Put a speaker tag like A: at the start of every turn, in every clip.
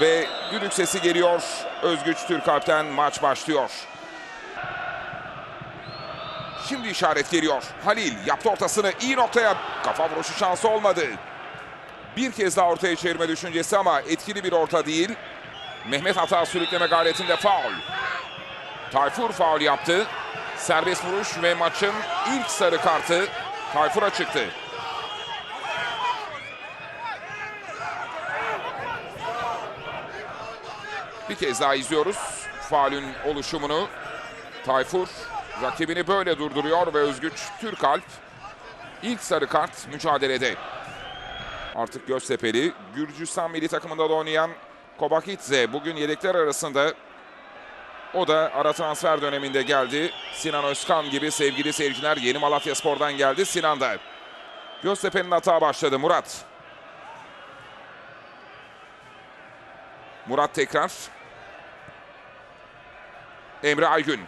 A: ve düdük sesi geliyor. Özgüç Türkalp'ten maç başlıyor. Şimdi işaret geliyor. Halil yaptı ortasını iyi noktaya. Kafa vuruşu şansı olmadı. Bir kez daha ortaya çevirme düşüncesi ama etkili bir orta değil. Mehmet hata sürükleme gayretinde faul. Tayfur faul yaptı. Serbest vuruş ve maçın ilk sarı kartı Tayfur'a çıktı. Bir kez daha izliyoruz faulün oluşumunu. Tayfur rakibini böyle durduruyor ve Özgüç Türkalp ilk sarı kart mücadelede. Artık Göztepe'li Gürcistan milli takımında da oynayan Kobakidze bugün yedekler arasında o da ara transfer döneminde geldi. Sinan Özkan gibi sevgili seyirciler Yeni Malatya Spor'dan geldi. Sinan da. Göztepe'nin hata başladı Murat. Murat tekrar. Emre Aygün.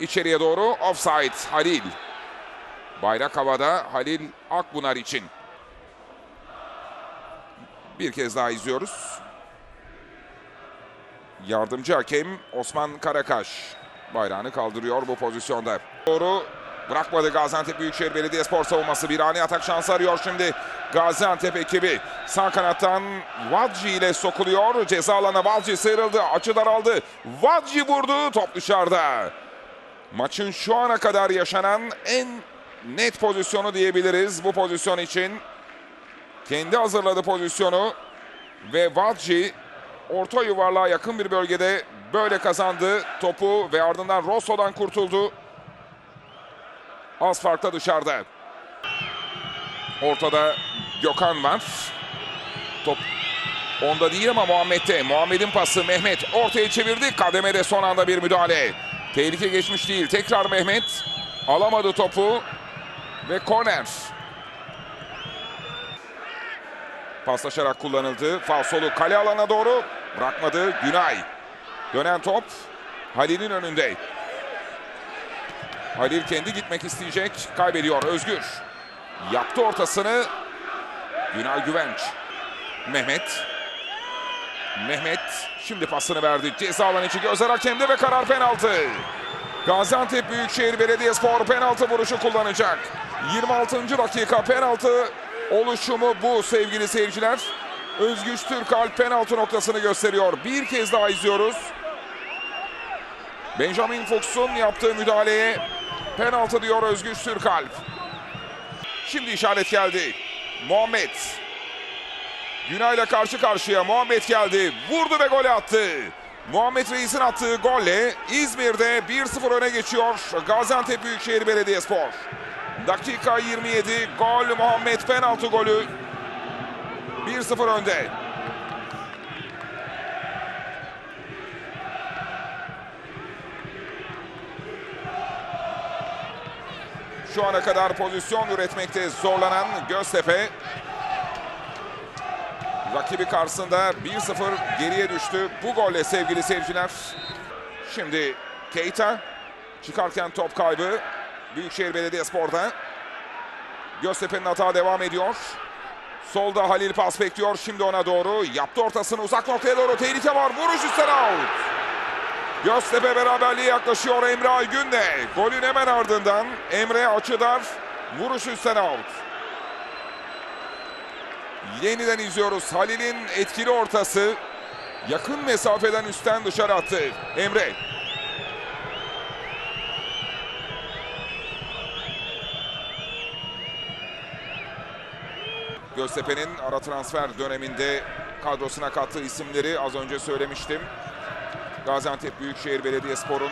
A: İçeriye doğru offside Halil. Bayrak havada Halil Akbunar için. Bir kez daha izliyoruz. Yardımcı hakem Osman Karakaş bayrağını kaldırıyor bu pozisyonda. Doğru bırakmadı Gaziantep Büyükşehir Belediyespor savunması. Bir ani atak şansı arıyor şimdi Gaziantep ekibi. Sağ kanattan Vadji ile sokuluyor. Ceza alanına Vadji sıyrıldı. Açı daraldı. Vadji vurdu. Top dışarıda. Maçın şu ana kadar yaşanan en net pozisyonu diyebiliriz bu pozisyon için. Kendi hazırladı pozisyonu ve Vadji orta yuvarlığa yakın bir bölgede böyle kazandı topu ve ardından Rosso'dan kurtuldu. Az farkla dışarıda. Ortada Gökhan var. Top onda değil ama Muhammed'de. Muhammed'in pası Mehmet ortaya çevirdi. Kademede son anda bir müdahale. Tehlike geçmiş değil. Tekrar Mehmet alamadı topu ve korner. Paslaşarak kullanıldı. Falsolu kale alana doğru bırakmadı. Günay. Dönen top Halil'in önünde. Halil kendi gitmek isteyecek. Kaybediyor Özgür. Yaptı ortasını. Günay Güvenç. Mehmet. Mehmet şimdi pasını verdi. Ceza alanı içi gözler hakemde ve karar penaltı. Gaziantep Büyükşehir Belediyespor penaltı vuruşu kullanacak. 26. dakika penaltı oluşumu bu sevgili seyirciler. Özgüç Türkal penaltı noktasını gösteriyor. Bir kez daha izliyoruz. Benjamin Fuchs'un yaptığı müdahaleye penaltı diyor Özgüç Türkalp. Şimdi işaret geldi. Muhammed. Günay'la karşı karşıya Muhammed geldi. Vurdu ve golü attı. Muhammed Reis'in attığı golle İzmir'de 1-0 öne geçiyor Gaziantep Büyükşehir Belediyespor. Dakika 27 gol Muhammed penaltı golü. 1-0 önde. Şu ana kadar pozisyon üretmekte zorlanan Göztepe rakibi karşısında 1-0 geriye düştü. Bu golle sevgili seyirciler. Şimdi Keita çıkarken top kaybı Büyükşehir Belediyespor'da. Göztepe'nin hata devam ediyor. Solda Halil pas bekliyor. Şimdi ona doğru. Yaptı ortasını uzak noktaya doğru. Tehlike var. Vuruş üstten out. Göztepe beraberliğe yaklaşıyor Emre Aygün de. Golün hemen ardından Emre Açıdar. Vuruş üstten out. Yeniden izliyoruz. Halil'in etkili ortası. Yakın mesafeden üstten dışarı attı. Emre. Göztepe'nin ara transfer döneminde kadrosuna kattığı isimleri az önce söylemiştim. Gaziantep Büyükşehir Belediyespor'un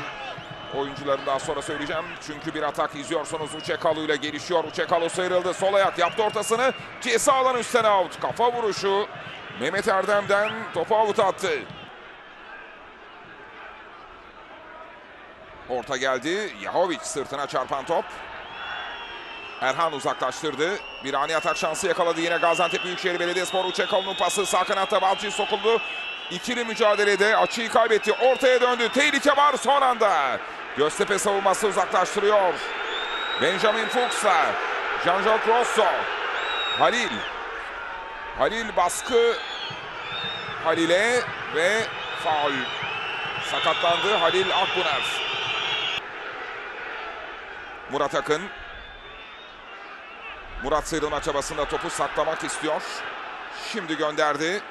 A: oyuncularını daha sonra söyleyeceğim. Çünkü bir atak izliyorsunuz. Uçekalu ile gelişiyor. Uçekalu sıyrıldı. Sol ayak yaptı ortasını. Ceza alan üstten out. Kafa vuruşu. Mehmet Erdem'den topu avut attı. Orta geldi. Yahovic sırtına çarpan top. Erhan uzaklaştırdı. Bir ani atak şansı yakaladı yine Gaziantep Büyükşehir Belediyespor. Uçekalu'nun pası sağ kanatta Balcı sokuldu. İkili mücadelede açıyı kaybetti. Ortaya döndü. Tehlike var son anda. Göztepe savunması uzaklaştırıyor. Benjamin Fuchs'la Jean-Jacques Rosso. Halil. Halil baskı Halil'e ve faul. Sakatlandı Halil Akbunar. Murat Akın. Murat sıyrılma çabasında topu saklamak istiyor. Şimdi gönderdi.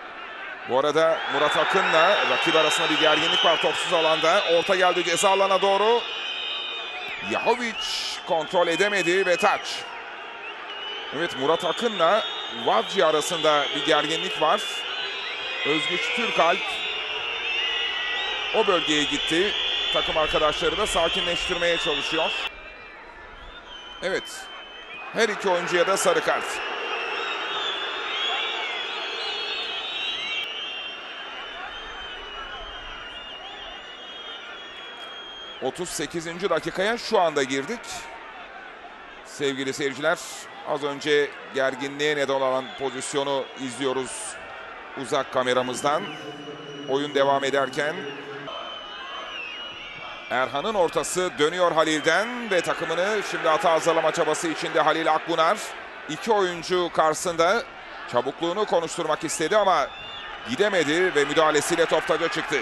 A: Bu arada Murat Akın'la rakip arasında bir gerginlik var topsuz alanda. Orta geldi ceza alana doğru. Yahovic kontrol edemedi ve taç. Evet Murat Akın'la Vavci arasında bir gerginlik var. Özgüç Türkalp o bölgeye gitti. Takım arkadaşları da sakinleştirmeye çalışıyor. Evet. Her iki oyuncuya da sarı kart. ...38. dakikaya şu anda girdik. Sevgili seyirciler, az önce gerginliğe neden olan pozisyonu izliyoruz uzak kameramızdan. Oyun devam ederken Erhan'ın ortası dönüyor Halil'den ve takımını şimdi hata hazırlama çabası içinde Halil Akbunar. iki oyuncu karşısında çabukluğunu konuşturmak istedi ama gidemedi ve müdahalesiyle top taca çıktı.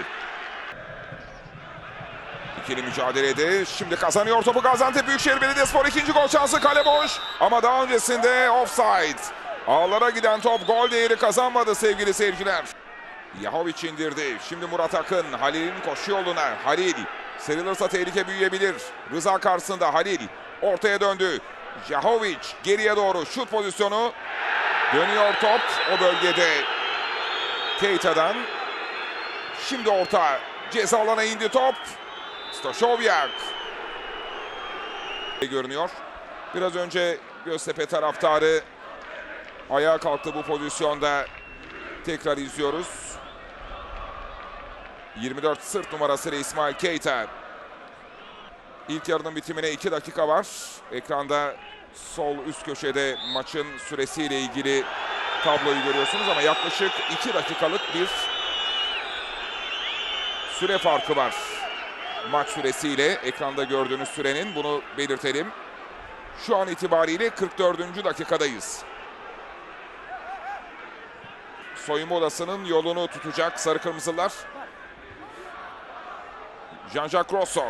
A: İkili mücadelede şimdi kazanıyor topu Gaziantep Büyükşehir Belediyespor ikinci gol şansı kale boş ama daha öncesinde offside. Ağlara giden top gol değeri kazanmadı sevgili seyirciler. Yahovic indirdi. Şimdi Murat Akın Halil'in koşu yoluna. Halil sıyrılırsa tehlike büyüyebilir. Rıza karşısında Halil ortaya döndü. Yahovic geriye doğru şut pozisyonu. Dönüyor top o bölgede. Keita'dan. Şimdi orta ceza alana indi top. Stoşovyak. Görünüyor. Biraz önce Göztepe taraftarı ayağa kalktı bu pozisyonda. Tekrar izliyoruz. 24 sırt numarasıyla İsmail Keita. İlk yarının bitimine 2 dakika var. Ekranda sol üst köşede maçın süresiyle ilgili tabloyu görüyorsunuz ama yaklaşık 2 dakikalık bir süre farkı var. Maç süresiyle ekranda gördüğünüz sürenin bunu belirtelim. Şu an itibariyle 44. dakikadayız. Soyunma odasının yolunu tutacak sarı kırmızılar. Jean-Jacques Rosso.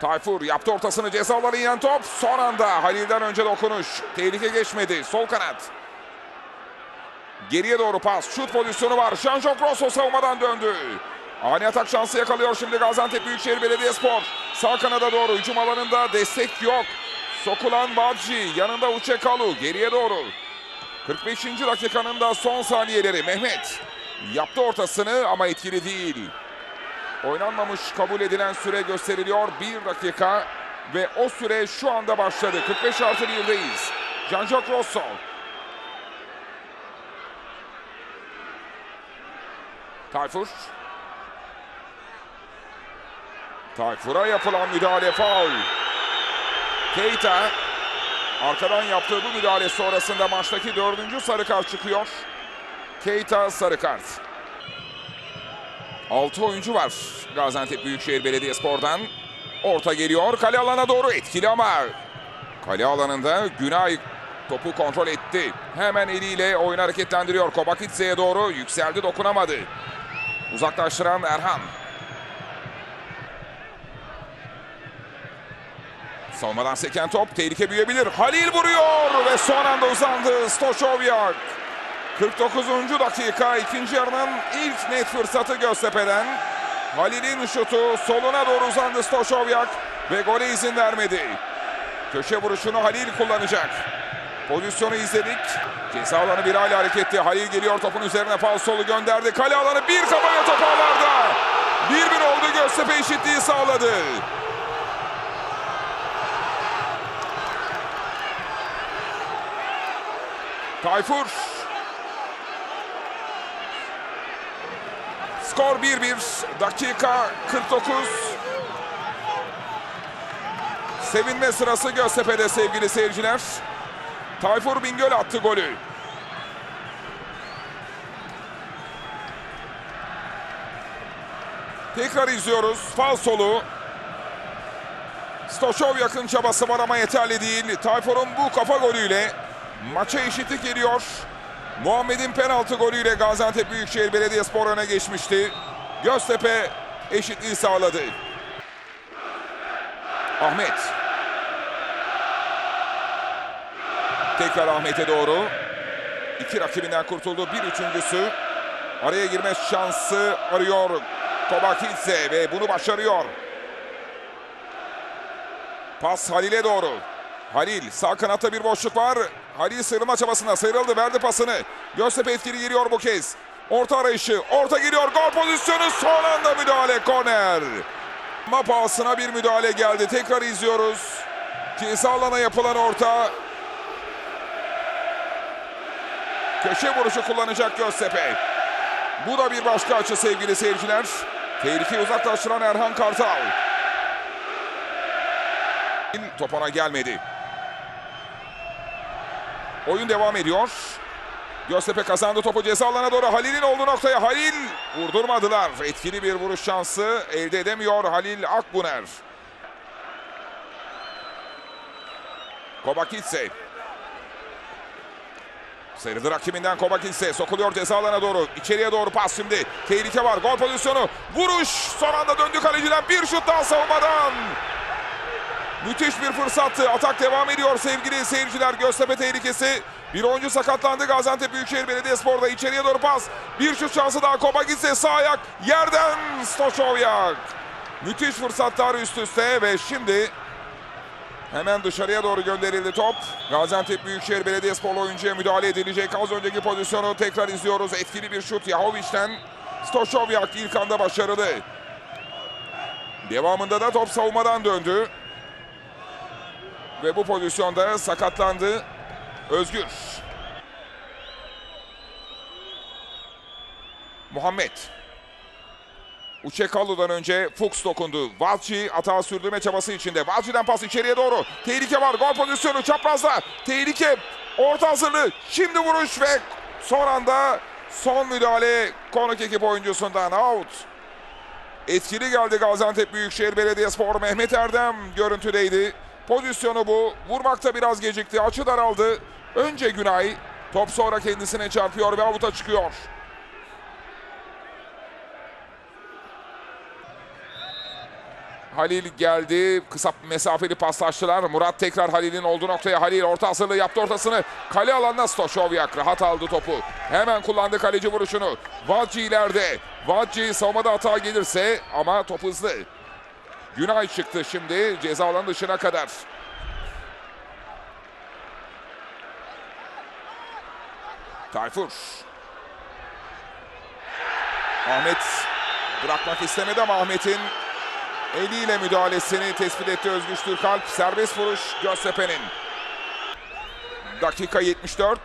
A: Tayfur yaptı ortasını cezaları yiyen top. Son anda Halil'den önce dokunuş. Tehlike geçmedi. Sol kanat. Geriye doğru pas. Şut pozisyonu var. Jean-Jacques Rosso savunmadan döndü. Ani atak şansı yakalıyor şimdi Gaziantep Büyükşehir Belediyespor. Sağ kanada doğru hücum alanında destek yok. Sokulan Badji yanında Uçekalu geriye doğru. 45. dakikanın da son saniyeleri Mehmet yaptı ortasını ama etkili değil. Oynanmamış kabul edilen süre gösteriliyor. 1 dakika ve o süre şu anda başladı. 45 artı 1'deyiz. Jean-Jacques Rosso. Tayfur. Tayfur'a yapılan müdahale faul. Keita arkadan yaptığı bu müdahale sonrasında maçtaki dördüncü sarı kart çıkıyor. Keita sarı kart. 6 oyuncu var Gaziantep Büyükşehir Belediyespor'dan. Orta geliyor kale alana doğru etkili ama kale alanında Günay topu kontrol etti. Hemen eliyle oyunu hareketlendiriyor. Kobakitse'ye doğru yükseldi dokunamadı. Uzaklaştıran Erhan. Savunmadan seken top tehlike büyüyebilir. Halil vuruyor ve son anda uzandı Stoşovyak. 49. dakika ikinci yarının ilk net fırsatı Göztepe'den. Halil'in şutu soluna doğru uzandı Stoşovyak ve gole izin vermedi. Köşe vuruşunu Halil kullanacak. Pozisyonu izledik. Ceza alanı bir hali hareketli. Halil geliyor topun üzerine falsolu gönderdi. Kale alanı bir kafaya top ağlarda. 1-1 oldu Göztepe eşitliği sağladı. Tayfur. Skor 1-1. Dakika 49. Sevinme sırası Göztepe'de sevgili seyirciler. Tayfur Bingöl attı golü. Tekrar izliyoruz. Falsolu. Stoşovyak'ın çabası var ama yeterli değil. Tayfur'un bu kafa golüyle maça eşitlik geliyor. Muhammed'in penaltı golüyle Gaziantep Büyükşehir Belediyespor öne geçmişti. Göztepe eşitliği sağladı. Ahmet. Tekrar Ahmet'e doğru. İki rakibinden kurtuldu. Bir üçüncüsü. Araya girme şansı arıyor Kobakidze ve bunu başarıyor. Pas Halil'e doğru. Halil sağ kanatta bir boşluk var. Halil sıyrılma çabasında sıyrıldı verdi pasını. Göztepe etkili giriyor bu kez. Orta arayışı. Orta giriyor. Gol pozisyonu. Son anda müdahale. Korner. Ama pahasına bir müdahale geldi. Tekrar izliyoruz. Ceza alana yapılan orta. Köşe vuruşu kullanacak Göztepe. Bu da bir başka açı sevgili seyirciler. Tehlikeyi uzaklaştıran Erhan Kartal. Topana gelmedi. Oyun devam ediyor. Göztepe kazandı topu ceza alana doğru Halil'in olduğu noktaya Halil vurdurmadılar. Etkili bir vuruş şansı elde edemiyor Halil Akbuner. Kobakitse. Sıyrıldı rakibinden Kobakitse. Sokuluyor ceza alana doğru. İçeriye doğru pas şimdi. Tehlike var. Gol pozisyonu. Vuruş. Son anda döndü kaleciden. Bir şut daha savunmadan. Müthiş bir fırsattı. Atak devam ediyor sevgili seyirciler. Göztepe tehlikesi. Bir oyuncu sakatlandı. Gaziantep Büyükşehir Belediyespor'da içeriye doğru pas. Bir şut şansı daha. Kobakitse sağ ayak. Yerden Stoşovyak. Müthiş fırsatlar üst üste ve şimdi Hemen dışarıya doğru gönderildi top. Gaziantep Büyükşehir Belediyespor oyuncuya müdahale edilecek. Az önceki pozisyonu tekrar izliyoruz. Etkili bir şut Yahovic'ten. Stoşovyak ilk anda başarılı. Devamında da top savunmadan döndü. Ve bu pozisyonda sakatlandı Özgür. Muhammed. Uçekalu'dan önce Fuchs dokundu. Valci atağı sürdürme çabası içinde. Valci'den pas içeriye doğru. Tehlike var. Gol pozisyonu çaprazda. Tehlike. Orta hazırlığı. Şimdi vuruş ve son anda son müdahale konuk ekip oyuncusundan out. Etkili geldi Gaziantep Büyükşehir Belediyespor. Mehmet Erdem görüntüdeydi. Pozisyonu bu. Vurmakta biraz gecikti. Açı daraldı. Önce Günay. Top sonra kendisine çarpıyor ve avuta çıkıyor. Halil geldi. Kısa mesafeli paslaştılar. Murat tekrar Halil'in olduğu noktaya Halil orta hazırlığı yaptı ortasını. Kale alanına Stoşovyak rahat aldı topu. Hemen kullandı kaleci vuruşunu. Vacci ileride. Vacci savunmada hata gelirse ama top hızlı. Günay çıktı şimdi ceza alan dışına kadar. Tayfur. Ahmet bırakmak istemedi ama Ahmet'in eliyle müdahalesini tespit etti Özgüç Türkalp. Serbest vuruş Göztepe'nin. Dakika 74.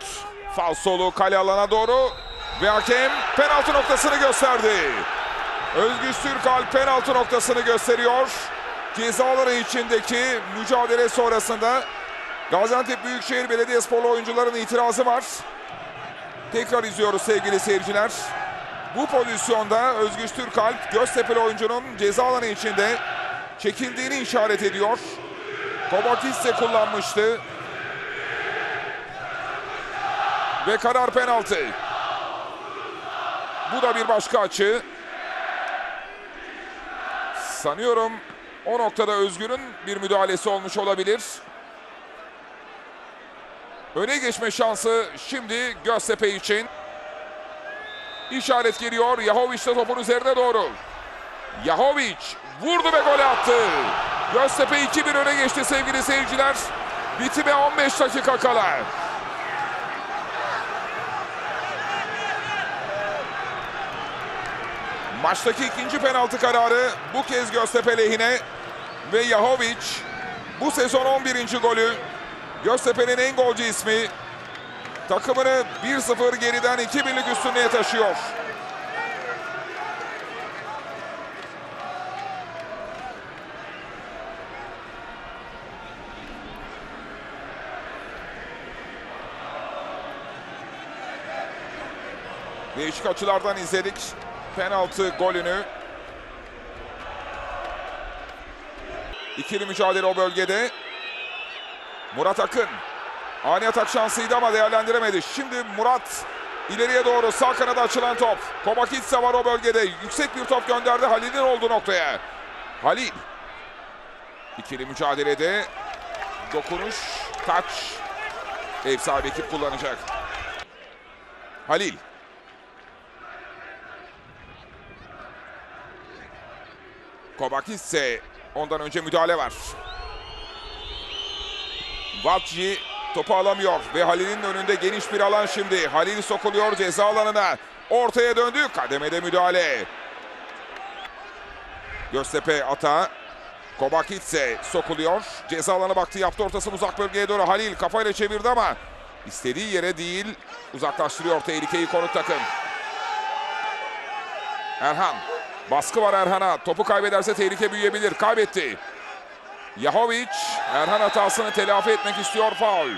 A: Falsolu kale alana doğru ve hakem penaltı noktasını gösterdi. Özgüç Türkalp penaltı noktasını gösteriyor. Cezaları içindeki mücadele sonrasında Gaziantep Büyükşehir Belediyespor oyuncuların itirazı var. Tekrar izliyoruz sevgili seyirciler. Bu pozisyonda Özgüç Türkalp Göztepe'li oyuncunun ceza alanı içinde çekildiğini işaret ediyor. Kobakis'e kullanmıştı. Ve karar penaltı. Bu da bir başka açı. Sanıyorum o noktada Özgür'ün bir müdahalesi olmuş olabilir. Öne geçme şansı şimdi Göztepe için. İşaret geliyor. Yahovic de topun üzerine doğru. Yahovic vurdu ve gol attı. Göztepe 2-1 öne geçti sevgili seyirciler. Bitime 15 dakika kala. Maçtaki ikinci penaltı kararı bu kez Göztepe lehine ve Yahovic bu sezon 11. golü Göztepe'nin en golcü ismi takımını 1-0 geriden 2-1'lik üstünlüğe taşıyor. Değişik açılardan izledik penaltı golünü. İkili mücadele o bölgede. Murat Akın. Ani atak şansıydı ama değerlendiremedi. Şimdi Murat İleriye doğru sağ kanada açılan top. Kobakitsa var o bölgede. Yüksek bir top gönderdi Halil'in olduğu noktaya. Halil. İkili mücadelede dokunuş, taç. Ev sahibi ekip kullanacak. Halil. Kobakitse ondan önce müdahale var. Vatci topu alamıyor ve Halil'in önünde geniş bir alan şimdi. Halil sokuluyor ceza alanına. Ortaya döndü. Kademede müdahale. Göztepe ata. Kobakitse sokuluyor. Ceza alanı baktı yaptı ortasını uzak bölgeye doğru. Halil kafayla çevirdi ama istediği yere değil uzaklaştırıyor tehlikeyi konuk takım. Erhan. Baskı var Erhan'a. Topu kaybederse tehlike büyüyebilir. Kaybetti. Yahovic Erhan hatasını telafi etmek istiyor faul.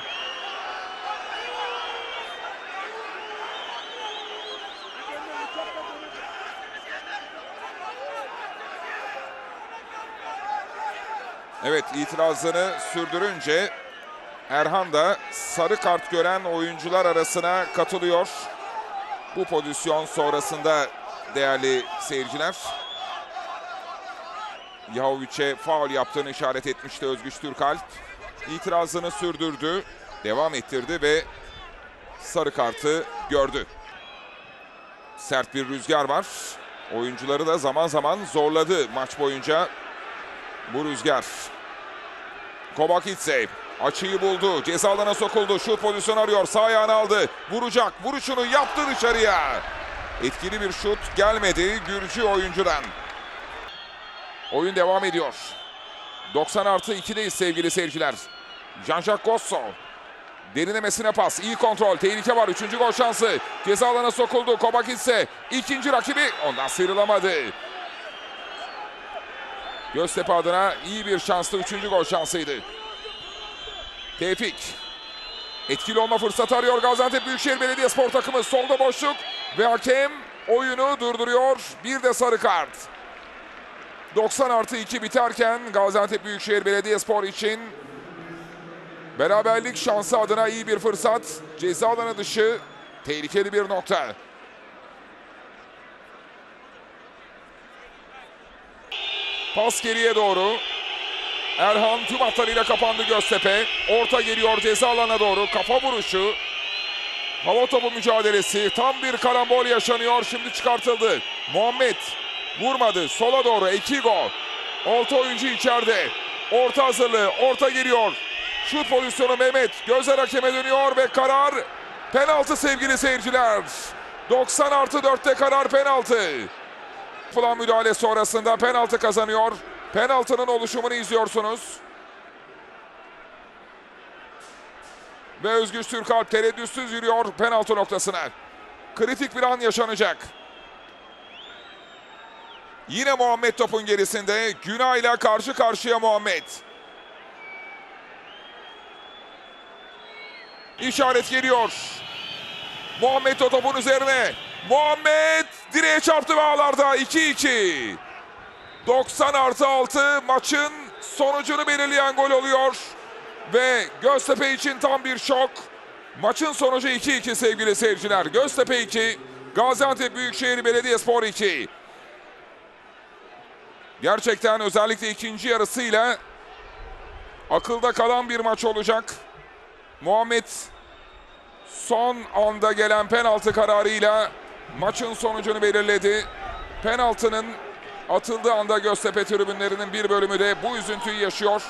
A: Evet itirazını sürdürünce Erhan da sarı kart gören oyuncular arasına katılıyor. Bu pozisyon sonrasında değerli seyirciler. Yahovic'e faul yaptığını işaret etmişti Özgüç Türkalp. İtirazını sürdürdü, devam ettirdi ve sarı kartı gördü. Sert bir rüzgar var. Oyuncuları da zaman zaman zorladı maç boyunca bu rüzgar. Kobakitse açıyı buldu. Ceza alana sokuldu. Şut pozisyonu arıyor. Sağ ayağını aldı. Vuracak. Vuruşunu yaptı dışarıya. Etkili bir şut gelmedi Gürcü oyuncudan. Oyun devam ediyor. 90 artı 2'deyiz sevgili seyirciler. Jean-Jacques Gosso. Derinlemesine pas. iyi kontrol. Tehlike var. Üçüncü gol şansı. Ceza alana sokuldu. Kobakitse. ikinci rakibi. Ondan sıyrılamadı. Göztepe adına iyi bir şanslı üçüncü gol şansıydı. Tevfik. Etkili olma fırsatı arıyor Gaziantep Büyükşehir Belediyespor takımı. Solda boşluk ve hakem oyunu durduruyor. Bir de sarı kart. 90 artı 2 biterken Gaziantep Büyükşehir Belediyespor için beraberlik şansı adına iyi bir fırsat. Ceza alanı dışı tehlikeli bir nokta. Pas geriye doğru. Erhan tüm hatlarıyla kapandı Göztepe. Orta geliyor ceza alana doğru. Kafa vuruşu. Hava topu mücadelesi. Tam bir karambol yaşanıyor. Şimdi çıkartıldı. Muhammed vurmadı. Sola doğru. Ekigo. Orta oyuncu içeride. Orta hazırlığı. Orta geliyor. Şut pozisyonu Mehmet. Gözler hakeme dönüyor ve karar penaltı sevgili seyirciler. 90 artı 4'te karar penaltı. Yapılan müdahale sonrasında penaltı kazanıyor. Penaltının oluşumunu izliyorsunuz. Ve Özgüç Türkalp tereddütsüz yürüyor penaltı noktasına. Kritik bir an yaşanacak. Yine Muhammed topun gerisinde. Günah ile karşı karşıya Muhammed. İşaret geliyor. Muhammed o topun üzerine. Muhammed direğe çarptı ve ağlarda 2-2. 90 artı 6 maçın sonucunu belirleyen gol oluyor. Ve Göztepe için tam bir şok. Maçın sonucu 2-2 sevgili seyirciler. Göztepe 2, Gaziantep Büyükşehir Belediyespor 2. Gerçekten özellikle ikinci yarısıyla akılda kalan bir maç olacak. Muhammed son anda gelen penaltı kararıyla maçın sonucunu belirledi. Penaltının atıldığı anda Göztepe tribünlerinin bir bölümü de bu üzüntüyü yaşıyor.